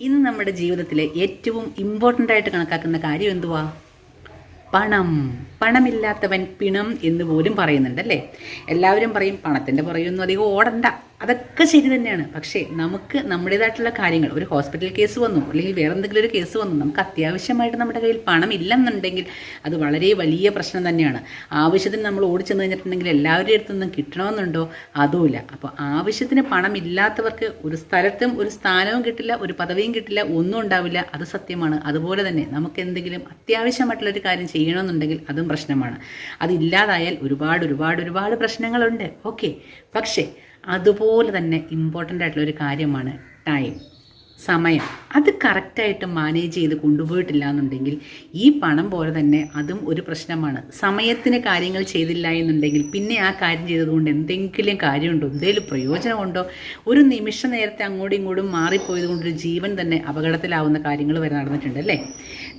ഇന്ന് നമ്മുടെ ജീവിതത്തിലെ ഏറ്റവും ഇമ്പോർട്ടന്റ് ആയിട്ട് കണക്കാക്കുന്ന കാര്യം എന്തുവാ? പണം. പണമില്ലാത്തവൻ പിണം എന്ന് പോലും പറയുന്നുണ്ടല്ലേ എല്ലാവരും പറയും പണത്തിന്റെ പുറയൊന്നും അധികം ഓടണ്ട. അതൊക്കെ ശരി തന്നെയാണ്. പക്ഷേ നമുക്ക് നമ്മുടേതായിട്ടുള്ള കാര്യങ്ങൾ ഒരു ഹോസ്പിറ്റൽ കേസ് വന്നു അല്ലെങ്കിൽ വേറെ എന്തെങ്കിലും ഒരു കേസ് വന്നു നമുക്ക് അത്യാവശ്യമായിട്ട് നമ്മുടെ കയ്യിൽ പണം ഇല്ലെന്നുണ്ടെങ്കിൽ അത് വളരെ വലിയ പ്രശ്നം തന്നെയാണ്. ആവശ്യത്തിന് നമ്മൾ ഓടിച്ചെന്ന് കഴിഞ്ഞിട്ടുണ്ടെങ്കിൽ എല്ലാവരുടെ അടുത്തു നിന്നും കിട്ടണമെന്നുണ്ടോ? അതുമില്ല. അപ്പോൾ ആവശ്യത്തിന് പണം ഇല്ലാത്തവർക്ക് ഒരു സ്ഥലത്തും ഒരു സ്ഥാനവും കിട്ടില്ല ഒരു പദവിയും കിട്ടില്ല ഒന്നും ഉണ്ടാവില്ല. അത് സത്യമാണ്. അതുപോലെ തന്നെ നമുക്ക് എന്തെങ്കിലും അത്യാവശ്യമായിട്ടുള്ളൊരു കാര്യം ചെയ്യണമെന്നുണ്ടെങ്കിൽ അതും പ്രശ്നമാണ്. അതില്ലാതായാൽ ഒരുപാട് ഒരുപാട് ഒരുപാട് പ്രശ്നങ്ങളുണ്ട്. ഓക്കെ. പക്ഷേ അതുപോലെ തന്നെ ഇമ്പോർട്ടന്റ് ആയിട്ടുള്ള ഒരു കാര്യമാണ് ടൈം സമയം. അത് കറക്റ്റായിട്ട് മാനേജ് ചെയ്ത് കൊണ്ടുപോയിട്ടില്ല എന്നുണ്ടെങ്കിൽ ഈ പണം പോലെ തന്നെ അതും ഒരു പ്രശ്നമാണ്. സമയത്തിന് കാര്യങ്ങൾ ചെയ്തില്ല എന്നുണ്ടെങ്കിൽ പിന്നെ ആ കാര്യം ചെയ്തതുകൊണ്ട് എന്തെങ്കിലും കാര്യമുണ്ടോ? എന്തെങ്കിലും പ്രയോജനമുണ്ടോ? ഒരു നിമിഷ നേരത്തെ അങ്ങോട്ടും ഇങ്ങോട്ടും മാറിപ്പോയത് കൊണ്ടൊരു ജീവൻ തന്നെ അപകടത്തിലാവുന്ന കാര്യങ്ങൾ വരെ നടന്നിട്ടുണ്ട് അല്ലേ?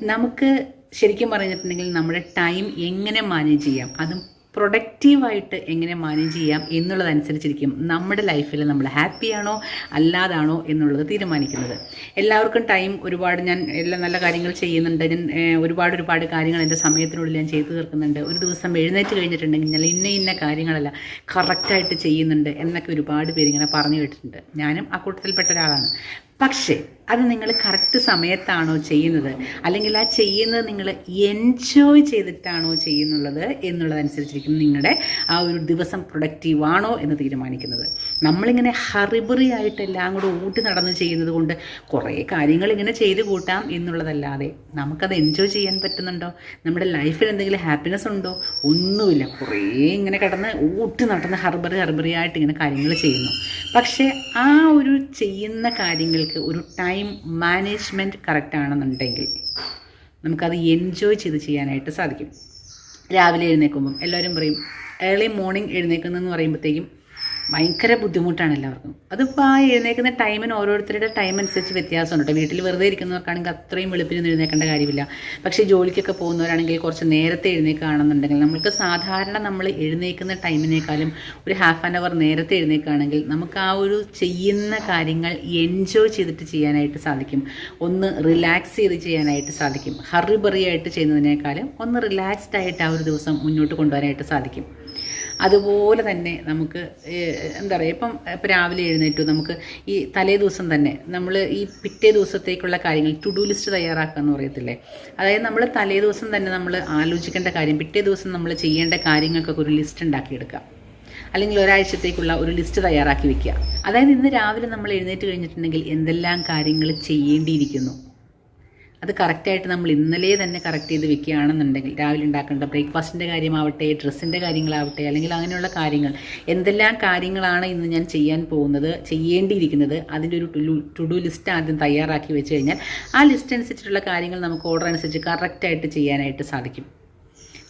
നമുക്ക് ശരിക്കും പറഞ്ഞിട്ടുണ്ടെങ്കിൽ നമ്മുടെ ടൈം എങ്ങനെ മാനേജ് ചെയ്യാം? അതും പ്രൊഡക്റ്റീവായിട്ട് എങ്ങനെ മാനേജ് ചെയ്യാം എന്നുള്ളതനുസരിച്ചിരിക്കും നമ്മുടെ ലൈഫിൽ നമ്മൾ ഹാപ്പിയാണോ അല്ലാതാണോ എന്നുള്ളത് തീരുമാനിക്കുന്നത്. എല്ലാവർക്കും ടൈം ഒരുപാട് ഞാൻ എല്ലാ നല്ല കാര്യങ്ങൾ ചെയ്യുന്നുണ്ട്. ഞാൻ ഒരുപാട് ഒരുപാട് കാര്യങ്ങൾ എന്റെ സമയത്തിനുള്ളിൽ ഞാൻ ചെയ്തു തീർക്കുന്നുണ്ട്. ഒരു ദിവസം എഴുന്നേറ്റ് കഴിഞ്ഞിട്ടുണ്ടെങ്കിൽ ഞാൻ ഇന്ന ഇന്ന കാര്യങ്ങളല്ല കറക്റ്റായിട്ട് ചെയ്യുന്നുണ്ട് എന്നൊക്കെ ഒരുപാട് പേര് ഇങ്ങനെ പറഞ്ഞു കേട്ടിട്ടുണ്ട്. ഞാനും ആ കൂട്ടത്തിൽപ്പെട്ട ഒരാളാണ്. പക്ഷേ അത് നിങ്ങൾ കറക്റ്റ് സമയത്താണോ ചെയ്യുന്നത്? അല്ലെങ്കിൽ ആ ചെയ്യുന്നത് നിങ്ങൾ എൻജോയ് ചെയ്തിട്ടാണോ ചെയ്യുന്നുള്ളത് എന്നുള്ളതനുസരിച്ചിരിക്കും നിങ്ങളുടെ ആ ഒരു ദിവസം പ്രൊഡക്റ്റീവ് ആണോ എന്ന് തീരുമാനിക്കുന്നത്. നമ്മളിങ്ങനെ ഹറിബറി ആയിട്ട് എല്ലാം കൂടെ ഊട്ടി നടന്ന് ചെയ്യുന്നത് കൊണ്ട് കുറേ കാര്യങ്ങൾ ഇങ്ങനെ ചെയ്ത് കൂട്ടാം എന്നുള്ളതല്ലാതെ നമുക്കത് എൻജോയ് ചെയ്യാൻ പറ്റുന്നുണ്ടോ? നമ്മുടെ ലൈഫിൽ എന്തെങ്കിലും ഹാപ്പിനെസ് ഉണ്ടോ? ഒന്നുമില്ല. കുറേ ഇങ്ങനെ കിടന്ന് ഊട്ടി നടന്ന് ഹർബറി ഹർബറി ആയിട്ട് ഇങ്ങനെ കാര്യങ്ങൾ ചെയ്യുന്നു. പക്ഷേ ആ ഒരു ചെയ്യുന്ന കാര്യങ്ങൾക്ക് ഒരു ടൈം മാനേജ്മെന്റ് കറക്റ്റ് ആണെന്നുണ്ടെങ്കിൽ നമുക്കത് എൻജോയ് ചെയ്ത് ചെയ്യാനായിട്ട് സാധിക്കും. രാവിലെ എഴുന്നേൽക്കുമ്പം എല്ലാവരും പറയും ഏർലി മോർണിംഗ് എഴുന്നേൽക്കുന്നതെന്ന് പറയുമ്പോഴത്തേക്കും ഭയങ്കര ബുദ്ധിമുട്ടാണ് എല്ലാവർക്കും. അതിപ്പോൾ ആ എഴുന്നേക്കുന്ന ടൈമിന് ഓരോരുത്തരുടെ ടൈം അനുസരിച്ച് വ്യത്യാസമുണ്ട്. കേട്ടോ വീട്ടിൽ വെറുതെ ഇരിക്കുന്നവർക്കാണെങ്കിൽ അത്രയും വെളുപ്പിന് എഴുന്നേക്കേണ്ട കാര്യമില്ല. പക്ഷേ ജോലിക്കൊക്കെ പോകുന്നവരാണെങ്കിൽ കുറച്ച് നേരത്തെ എഴുന്നേൽക്കുകയാണെന്നുണ്ടെങ്കിൽ നമ്മൾക്ക് സാധാരണ നമ്മൾ എഴുന്നേക്കുന്ന ടൈമിനേക്കാളും ഒരു ഹാഫ് ആൻ അവർ നേരത്തെ എഴുന്നേൽക്കുകയാണെങ്കിൽ നമുക്ക് ആ ഒരു ചെയ്യുന്ന കാര്യങ്ങൾ എൻജോയ് ചെയ്തിട്ട് ചെയ്യാനായിട്ട് സാധിക്കും. ഒന്ന് റിലാക്സ് ചെയ്ത് ചെയ്യാനായിട്ട് സാധിക്കും. ഹറി ബറിയായിട്ട് ചെയ്യുന്നതിനേക്കാളും ഒന്ന് റിലാക്സ്ഡ് ആയിട്ട് ആ ഒരു ദിവസം മുന്നോട്ട് കൊണ്ടുപോകാനായിട്ട് സാധിക്കും. അതുപോലെ തന്നെ നമുക്ക് എന്താ പറയുക ഇപ്പം ഇപ്പം രാവിലെ എഴുന്നേറ്റു നമുക്ക് ഈ തലേ ദിവസം തന്നെ നമ്മൾ ഈ പിറ്റേ ദിവസത്തേക്കുള്ള കാര്യങ്ങൾ ടു ഡു ലിസ്റ്റ് തയ്യാറാക്കുക എന്ന് പറയത്തില്ലേ? അതായത് നമ്മൾ തലേ ദിവസം തന്നെ നമ്മൾ ആലോചിക്കേണ്ട കാര്യം പിറ്റേ ദിവസം നമ്മൾ ചെയ്യേണ്ട കാര്യങ്ങൾക്കൊക്കെ ഒരു ലിസ്റ്റ് ഉണ്ടാക്കിയെടുക്കുക. അല്ലെങ്കിൽ ഒരാഴ്ചത്തേക്കുള്ള ഒരു ലിസ്റ്റ് തയ്യാറാക്കി വെക്കുക. അതായത് ഇന്ന് രാവിലെ നമ്മൾ എഴുന്നേറ്റ് കഴിഞ്ഞിട്ടുണ്ടെങ്കിൽ എന്തെല്ലാം കാര്യങ്ങൾ ചെയ്യേണ്ടിയിരിക്കുന്നു? അത് കറക്റ്റായിട്ട് നമ്മൾ ഇന്നലെ തന്നെ കറക്റ്റ് ചെയ്ത് വെക്കുകയാണെന്നുണ്ടെങ്കിൽ രാവിലെ ഉണ്ടാക്കേണ്ട ബ്രേക്ക്ഫാസ്റ്റിന്റെ കാര്യമാവട്ടെ ഡ്രസ്സിന്റെ കാര്യങ്ങളാവട്ടെ അല്ലെങ്കിൽ അങ്ങനെയുള്ള കാര്യങ്ങൾ എന്തെല്ലാം കാര്യങ്ങളാണ് ഇന്ന് ഞാൻ ചെയ്യാൻ പോകുന്നത് ചെയ്യേണ്ടിയിരിക്കുന്നത് അതിന്റെ ഒരു ടു ഡു ലിസ്റ്റ് ആദ്യം തയ്യാറാക്കി വെച്ച് കഴിഞ്ഞാൽ ആ ലിസ്റ്റ് അനുസരിച്ചിട്ടുള്ള കാര്യങ്ങൾ നമുക്ക് ഓർഡർ അനുസരിച്ച് കറക്റ്റായിട്ട് ചെയ്യാനായിട്ട് സാധിക്കും.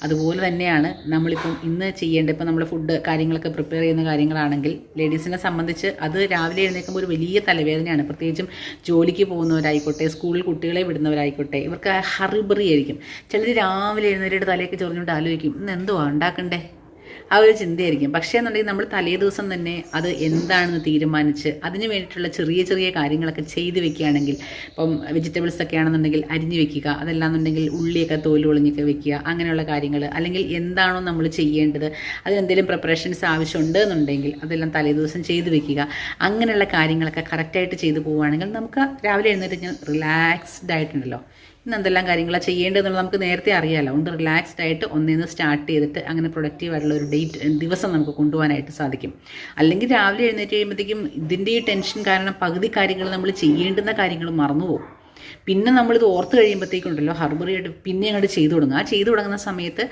അതുപോലെ തന്നെയാണ് നമ്മളിപ്പം ഇന്ന് ചെയ്യേണ്ടത്. ഇപ്പം നമ്മൾ ഫുഡ് കാര്യങ്ങളൊക്കെ പ്രിപ്പയർ ചെയ്യുന്ന കാര്യങ്ങളാണെങ്കിൽ ലേഡീസിനെ സംബന്ധിച്ച് അത് രാവിലെ എഴുന്നേൽക്കുമ്പോൾ ഒരു വലിയ തലവേദനയാണ്. പ്രത്യേകിച്ചും ജോലിക്ക് പോകുന്നവരായിക്കോട്ടെ സ്കൂളിൽ കുട്ടികളെ വിടുന്നവരായിക്കോട്ടെ ഇവർക്ക് ഹറിബറി ആയിരിക്കും. ചിലർ രാവിലെ എഴുന്നേറ്റ് തലയൊക്കെ ചൊറിഞ്ഞുകൊണ്ട് ആലോചിക്കും ഇന്ന് എന്തുവാ ഉണ്ടാക്കണ്ടേ? ആ ഒരു ചിന്തയായിരിക്കും. പക്ഷേ എന്നുണ്ടെങ്കിൽ നമ്മൾ തലേ ദിവസം തന്നെ അത് എന്താണെന്ന് തീരുമാനിച്ച് അതിന് വേണ്ടിയിട്ടുള്ള ചെറിയ ചെറിയ കാര്യങ്ങളൊക്കെ ചെയ്ത് വെക്കുകയാണെങ്കിൽ ഇപ്പം വെജിറ്റബിൾസ് ഒക്കെ ആണെന്നുണ്ടെങ്കിൽ അരിഞ്ഞ് വെക്കുക അതല്ലാന്നുണ്ടെങ്കിൽ ഉള്ളിയൊക്കെ തോൽ ഒളിഞ്ഞൊക്കെ വെക്കുക അങ്ങനെയുള്ള കാര്യങ്ങൾ അല്ലെങ്കിൽ എന്താണോ നമ്മൾ ചെയ്യേണ്ടത് അതിനെന്തെങ്കിലും പ്രിപ്പറേഷൻസ് ആവശ്യമുണ്ട് എന്നുണ്ടെങ്കിൽ അതെല്ലാം തലേ ദിവസം ചെയ്ത് വെക്കുക. അങ്ങനെയുള്ള കാര്യങ്ങളൊക്കെ കറക്റ്റായിട്ട് ചെയ്തു പോവുകയാണെങ്കിൽ നമുക്ക് രാവിലെ എഴുന്നേറ്റ് റിലാക്സ്ഡ് ആയിട്ടുണ്ടല്ലോ. ഇന്ന് എന്തെല്ലാം കാര്യങ്ങളാണ് ചെയ്യേണ്ടതെന്നുള്ളത് നമുക്ക് നേരത്തെ അറിയാമല്ലോ ഒന്ന് റിലാക്സ്ഡ് ആയിട്ട് ഒന്നിന്ന് സ്റ്റാർട്ട് ചെയ്തിട്ട് അങ്ങനെ പ്രൊഡക്റ്റീവ് ആയിട്ടുള്ള ഒരു ഡേറ്റ് ദിവസം നമുക്ക് കൊണ്ടുപോകാനായിട്ട് സാധിക്കും. അല്ലെങ്കിൽ രാവിലെ എഴുന്നേറ്റ് കഴിയുമ്പോഴത്തേക്കും ഇതിന്റെ ഈ ടെൻഷൻ കാരണം പകുതി കാര്യങ്ങൾ നമ്മൾ ചെയ്യേണ്ടുന്ന കാര്യങ്ങൾ മറന്നുപോകും. പിന്നെ നമ്മളിത് ഓർത്ത് കഴിയുമ്പോഴത്തേക്കുണ്ടല്ലോ ഹർബറിയായിട്ട് പിന്നെ അങ്ങോട്ട് ചെയ്തു തുടങ്ങും. ആ ചെയ്തു തുടങ്ങുന്ന സമയത്ത്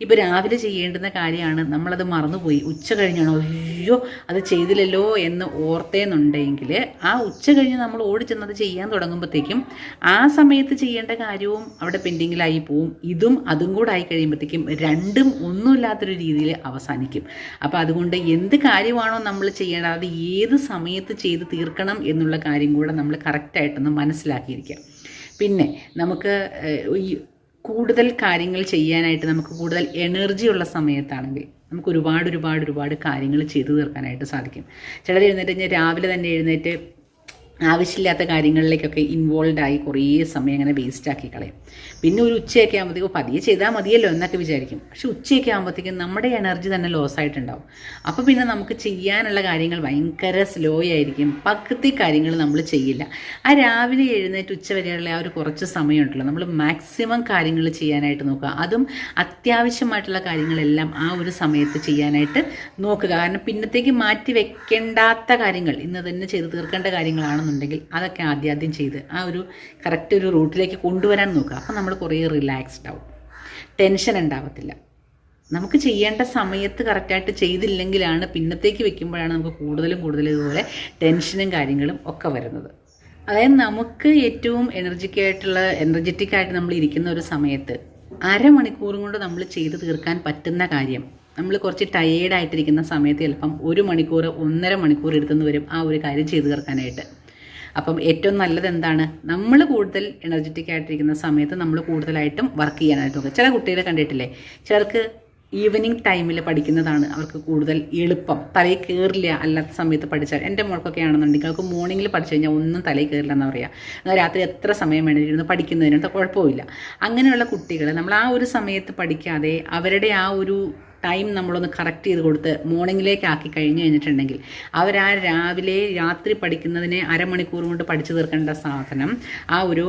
ഇപ്പോൾ രാവിലെ ചെയ്യേണ്ടുന്ന കാര്യമാണ് നമ്മളത് മറന്നുപോയി. ഉച്ച കഴിഞ്ഞാണോ അയ്യോ അത് ചെയ്തില്ലല്ലോ എന്ന് ഓർത്തേന്നുണ്ടെങ്കിൽ ആ ഉച്ച കഴിഞ്ഞ് നമ്മൾ ഓടി ചെന്നത് ചെയ്യാൻ തുടങ്ങുമ്പോഴത്തേക്കും ആ സമയത്ത് ചെയ്യേണ്ട കാര്യവും അവിടെ പെൻഡിങ്ങിലായി പോവും. ഇതും അതും കൂടെ ആയി കഴിയുമ്പോഴത്തേക്കും രണ്ടും ഒന്നുമില്ലാത്തൊരു രീതിയിൽ അവസാനിക്കും. അപ്പോൾ അതുകൊണ്ട് എന്ത് കാര്യമാണോ നമ്മൾ ചെയ്യേണ്ടത് അത് ഏത് സമയത്ത് ചെയ്ത് തീർക്കണം എന്നുള്ള കാര്യം കൂടെ നമ്മൾ കറക്റ്റായിട്ടൊന്ന് മനസ്സിലാക്കിയിരിക്കുക. പിന്നെ നമുക്ക് ഈ കൂടുതൽ കാര്യങ്ങൾ ചെയ്യാനായിട്ട് നമുക്ക് കൂടുതൽ എനർജി ഉള്ള സമയത്താണെങ്കിൽ നമുക്ക് ഒരുപാട് ഒരുപാട് ഒരുപാട് കാര്യങ്ങൾ ചെയ്തു തീർക്കാനായിട്ട് സാധിക്കും. ചിലർ എഴുന്നേറ്റ് കഴിഞ്ഞാൽ രാവിലെ തന്നെ എഴുന്നേറ്റ് ആവശ്യമില്ലാത്ത കാര്യങ്ങളിലേക്കൊക്കെ ഇൻവോൾവ് ആയി കുറേ സമയം അങ്ങനെ വേസ്റ്റ് ആക്കി കളയും. പിന്നെ ഒരു ഉച്ചയൊക്കെ ആകുമ്പോഴത്തേക്കും പതിയെ ചെയ്താൽ മതിയല്ലോ എന്നൊക്കെ വിചാരിക്കും. പക്ഷെ ഉച്ചയൊക്കെ ആകുമ്പോഴത്തേക്കും നമ്മുടെ എനർജി തന്നെ ലോസ് ആയിട്ടുണ്ടാവും. അപ്പോൾ പിന്നെ നമുക്ക് ചെയ്യാനുള്ള കാര്യങ്ങൾ ഭയങ്കര സ്ലോ ആയിരിക്കും. പകുതി കാര്യങ്ങൾ നമ്മൾ ചെയ്യില്ല. ആ രാവിലെ എഴുന്നേറ്റ് ഉച്ച വരെയുള്ള ആ ഒരു കുറച്ച് സമയമുണ്ടല്ലോ നമ്മൾ മാക്സിമം കാര്യങ്ങൾ ചെയ്യാനായിട്ട് നോക്കുക. അതും അത്യാവശ്യമായിട്ടുള്ള കാര്യങ്ങളെല്ലാം ആ ഒരു സമയത്ത് ചെയ്യാനായിട്ട് നോക്കുക. കാരണം പിന്നത്തേക്ക് മാറ്റി വെക്കേണ്ടാത്ത കാര്യങ്ങൾ ഇന്ന് തന്നെ ചെയ്ത് തീർക്കേണ്ട കാര്യങ്ങളാണെന്നുണ്ടെങ്കിൽ അതൊക്കെ ആദ്യം ആദ്യം ചെയ്ത് ആ ഒരു കറക്റ്റ് ഒരു റൂട്ടിലേക്ക് കൊണ്ടുവരാൻ നോക്കുക. അപ്പോൾ നമ്മൾ കുറേ റിലാക്സ്ഡ് ആവും. ടെൻഷൻ ഉണ്ടാവത്തില്ല. നമുക്ക് ചെയ്യേണ്ട സമയത്ത് കറക്റ്റായിട്ട് ചെയ്തില്ലെങ്കിലാണ് പിന്നത്തേക്ക് വെക്കുമ്പോഴാണ് നമുക്ക് കൂടുതലും കൂടുതൽ ഇതുപോലെ ടെൻഷനും കാര്യങ്ങളും ഒക്കെ വരുന്നത്. അതായത് നമുക്ക് ഏറ്റവും എനർജിക്ക് ആയിട്ടുള്ള എനർജറ്റിക് ആയിട്ട് നമ്മൾ ഇരിക്കുന്ന ഒരു സമയത്ത് അരമണിക്കൂറും കൊണ്ട് നമ്മൾ ചെയ്ത് തീർക്കാൻ പറ്റുന്ന കാര്യം നമ്മൾ കുറച്ച് ടയേർഡായിട്ടിരിക്കുന്ന സമയത്ത് ചിലപ്പം ഒരു മണിക്കൂർ ഒന്നര മണിക്കൂർ എടുത്തുനിന്ന് വരും ആ ഒരു കാര്യം ചെയ്തു തീർക്കാനായിട്ട്. അപ്പം ഏറ്റവും നല്ലത് എന്താണ്? നമ്മൾ കൂടുതൽ എനർജറ്റിക് ആയിട്ടിരിക്കുന്ന സമയത്ത് നമ്മൾ കൂടുതലായിട്ടും വർക്ക് ചെയ്യാനായിട്ട് നോക്കുക. ചില കുട്ടികളെ കണ്ടിട്ടില്ലേ? ചിലർക്ക് ഈവനിങ് ടൈമിൽ പഠിക്കുന്നതാണ് അവർക്ക് കൂടുതൽ എളുപ്പം. തലയിൽ കയറില്ല അല്ലാത്ത സമയത്ത് പഠിച്ചാൽ. എന്റെ മോൾക്കൊക്കെ ആണെന്നുണ്ടെങ്കിൽ അവർക്ക് മോർണിംഗിൽ പഠിച്ചു കഴിഞ്ഞാൽ ഒന്നും തലയിൽ കയറില്ല എന്ന് പറയാം. എന്നാൽ രാത്രി എത്ര സമയം വേണ്ടിയിരുന്നു പഠിക്കുന്നതിനകത്ത് കുഴപ്പമില്ല. അങ്ങനെയുള്ള കുട്ടികൾ നമ്മൾ ആ ഒരു സമയത്ത് പഠിക്കാതെ അവരുടെ ആ ഒരു ടൈം നമ്മളൊന്ന് കറക്റ്റ് ചെയ്ത് കൊടുത്ത് മോർണിംഗിലേക്ക് ആക്കി കഴിഞ്ഞ് കഴിഞ്ഞിട്ടുണ്ടെങ്കിൽ അവരാ രാവിലെ രാത്രി പഠിക്കുന്നതിനെ അരമണിക്കൂർ കൊണ്ട് പഠിച്ചു തീർക്കേണ്ട സാധനം ആ ഒരു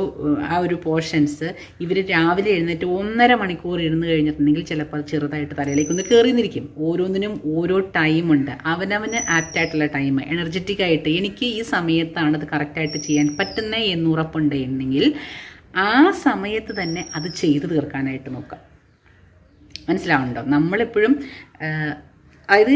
ആ ഒരു പോർഷൻസ് ഇവർ രാവിലെ എഴുന്നേറ്റ് ഒന്നര മണിക്കൂർ ഇരുന്ന് കഴിഞ്ഞിട്ടുണ്ടെങ്കിൽ ചിലപ്പോൾ ചെറുതായിട്ട് തലയിലേക്ക് ഒന്ന് കയറിന്നിരിക്കും ഓരോന്നിനും ഓരോ ടൈമുണ്ട് അവനവന് ആപ്റ്റായിട്ടുള്ള ടൈം എനർജറ്റിക് ആയിട്ട് എനിക്ക് ഈ സമയത്താണ് അത് കറക്റ്റായിട്ട് ചെയ്യാൻ പറ്റുന്നേ എന്ന് ഉറപ്പുണ്ടെങ്കിൽ എന്നെങ്കിൽ ആ സമയത്ത് തന്നെ അത് ചെയ്തു തീർക്കാനായിട്ട് നോക്കാം മനസ്സിലാവുന്നുണ്ടോ? നമ്മളെപ്പോഴും അതായത്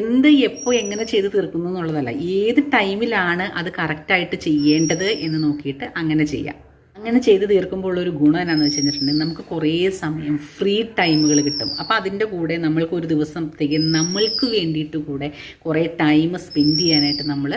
എന്ത് എപ്പോൾ എങ്ങനെ ചെയ്ത് തീർക്കുന്നു എന്നുള്ളതല്ല. ഏത് ടൈമിലാണ് അത് കറക്റ്റായിട്ട് ചെയ്യേണ്ടത് എന്ന് നോക്കിയിട്ട് അങ്ങനെ ചെയ്യാം. അങ്ങനെ ചെയ്ത് തീർക്കുമ്പോൾ ഉള്ളൊരു ഗുണം എന്നാന്ന് വെച്ച് കഴിഞ്ഞിട്ടുണ്ടെങ്കിൽ നമുക്ക് കുറേ സമയം ഫ്രീ ടൈമുകൾ കിട്ടും. അപ്പോൾ അതിന്റെ കൂടെ നമ്മൾക്ക് ഒരു ദിവസത്തേക്ക് നമ്മൾക്ക് വേണ്ടിയിട്ട് കൂടെ കുറേ ടൈം സ്പെൻഡ് ചെയ്യാനായിട്ട് നമ്മൾ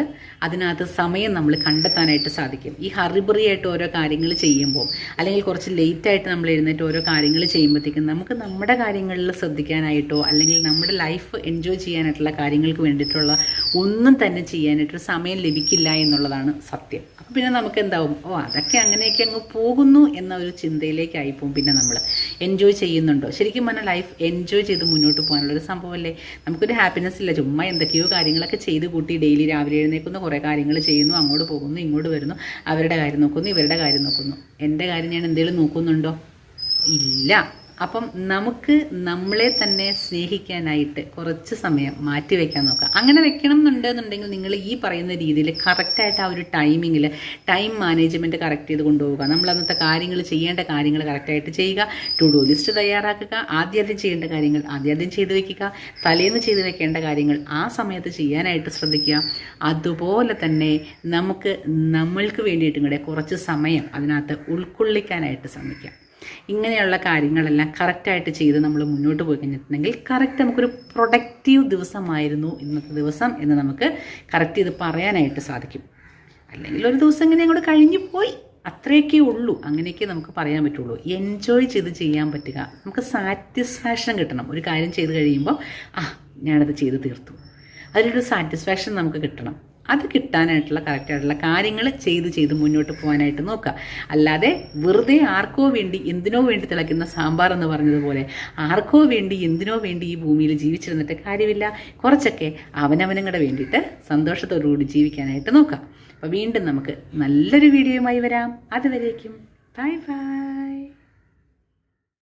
അതിനകത്ത് സമയം നമ്മൾ കണ്ടെത്താനായിട്ട് സാധിക്കും. ഈ ഹറിബറി ആയിട്ട് ഓരോ കാര്യങ്ങൾ ചെയ്യുമ്പോൾ അല്ലെങ്കിൽ കുറച്ച് ലേറ്റായിട്ട് നമ്മൾ എഴുന്നേറ്റ് ഓരോ കാര്യങ്ങൾ ചെയ്യുമ്പോഴത്തേക്കും നമുക്ക് നമ്മുടെ കാര്യങ്ങളിൽ ശ്രദ്ധിക്കാനായിട്ടോ അല്ലെങ്കിൽ നമ്മുടെ ലൈഫ് എൻജോയ് ചെയ്യാനായിട്ടുള്ള കാര്യങ്ങൾക്ക് വേണ്ടിയിട്ടുള്ള ഒന്നും തന്നെ ചെയ്യാനായിട്ടൊരു സമയം ലഭിക്കില്ല എന്നുള്ളതാണ് സത്യം. അപ്പം പിന്നെ നമുക്ക് എന്താവും ഓ അതൊക്കെ അങ്ങനെയൊക്കെ അങ്ങ് പോകുന്നു എന്ന ഒരു ചിന്തയിലേക്കായി പോകും പിന്നെ നമ്മൾ എൻജോയ് ചെയ്യുന്നുണ്ടോ? ശരിക്കും പറഞ്ഞാൽ ലൈഫ് എൻജോയ് ചെയ്ത് മുന്നോട്ട് പോകാനുള്ളൊരു സംഭവമല്ലേ? നമുക്കൊരു ഹാപ്പിനെസ് ഇല്ല. ചുമ്മാ എന്തൊക്കെയോ കാര്യങ്ങളൊക്കെ ചെയ്ത് കൂട്ടി ഡെയിലി രാവിലെ എഴുന്നേക്കുന്നു കുറേ കാര്യങ്ങൾ ചെയ്യുന്നു അങ്ങോട്ട് പോകുന്നു ഇങ്ങോട്ട് വരുന്നു അവരുടെ കാര്യം നോക്കുന്നു ഇവരുടെ കാര്യം നോക്കുന്നു. എന്റെ കാര്യം ഞാൻ എന്തെങ്കിലും നോക്കുന്നുണ്ടോ? ഇല്ല. അപ്പം നമുക്ക് നമ്മളെ തന്നെ സ്നേഹിക്കാനായിട്ട് കുറച്ച് സമയം മാറ്റി വെക്കാൻ നോക്കുക അങ്ങനെ വെക്കണം എന്നുണ്ടെന്നുണ്ടെങ്കിൽ നിങ്ങൾ ഈ പറയുന്ന രീതിയിൽ കറക്റ്റായിട്ട് ആ ഒരു ടൈമിങ്ങിൽ ടൈം മാനേജ്മെന്റ് കറക്റ്റ് ചെയ്ത് കൊണ്ടുപോകുക നമ്മൾ അന്നത്തെ കാര്യങ്ങൾ ചെയ്യേണ്ട കാര്യങ്ങൾ കറക്റ്റായിട്ട് ചെയ്യുക. ടു ഡു ലിസ്റ്റ് തയ്യാറാക്കുക. ആദ്യം ചെയ്യേണ്ട കാര്യങ്ങൾ ആദ്യം ചെയ്ത് വെക്കുക. തലേന്ന് ചെയ്ത് വെക്കേണ്ട കാര്യങ്ങൾ ആ സമയത്ത് ചെയ്യാനായിട്ട് ശ്രദ്ധിക്കുക. അതുപോലെ തന്നെ നമുക്ക് നമ്മൾക്ക് വേണ്ടിയിട്ടും കൂടെ കുറച്ച് സമയം അതിനകത്ത് ഉൾക്കൊള്ളിക്കാനായിട്ട് ശ്രമിക്കാം. ഇങ്ങനെയുള്ള കാര്യങ്ങളെല്ലാം കറക്റ്റായിട്ട് ചെയ്ത് നമ്മൾ മുന്നോട്ട് പോയി കഴിഞ്ഞിട്ടുണ്ടെങ്കിൽ കറക്റ്റ് നമുക്കൊരു പ്രൊഡക്റ്റീവ് ദിവസമായിരുന്നു ഇന്നത്തെ ദിവസം എന്ന് നമുക്ക് കറക്റ്റ് ചെയ്ത് പറയാനായിട്ട് സാധിക്കും. അല്ലെങ്കിൽ ഒരു ദിവസം ഇങ്ങനെ അങ്ങോട്ട് കഴിഞ്ഞു പോയി. അത്രയൊക്കെ ഉള്ളൂ. അങ്ങനെയൊക്കെ നമുക്ക് പറയാൻ പറ്റുള്ളൂ. എൻജോയ് ചെയ്ത് ചെയ്യാൻ പറ്റുക. നമുക്ക് സാറ്റിസ്ഫാക്ഷൻ കിട്ടണം. ഒരു കാര്യം ചെയ്ത് കഴിയുമ്പോൾ ആ ഞാനത് ചെയ്ത് തീർത്തു. അതിലൊരു സാറ്റിസ്ഫാക്ഷൻ നമുക്ക് കിട്ടണം. അത് കിട്ടാനായിട്ടുള്ള കറക്റ്റായിട്ടുള്ള കാര്യങ്ങൾ ചെയ്ത് ചെയ്ത് മുന്നോട്ട് പോകാനായിട്ട് നോക്കുക. അല്ലാതെ വെറുതെ ആർക്കോ വേണ്ടി എന്തിനോ വേണ്ടി തിളയ്ക്കുന്ന സാമ്പാർ എന്ന് പറഞ്ഞതുപോലെ ആർക്കോ വേണ്ടി എന്തിനോ വേണ്ടി ഈ ഭൂമിയിൽ ജീവിച്ചിരുന്നിട്ട് കാര്യമില്ല. കുറച്ചൊക്കെ അവനവനങ്ങളുടെ വേണ്ടിയിട്ട് സന്തോഷത്തോടുകൂടി ജീവിക്കാനായിട്ട് നോക്കാം അപ്പോൾ വീണ്ടും നമുക്ക് നല്ലൊരു വീഡിയോയുമായി വരാം. അതുവരേക്കും. Bye bye.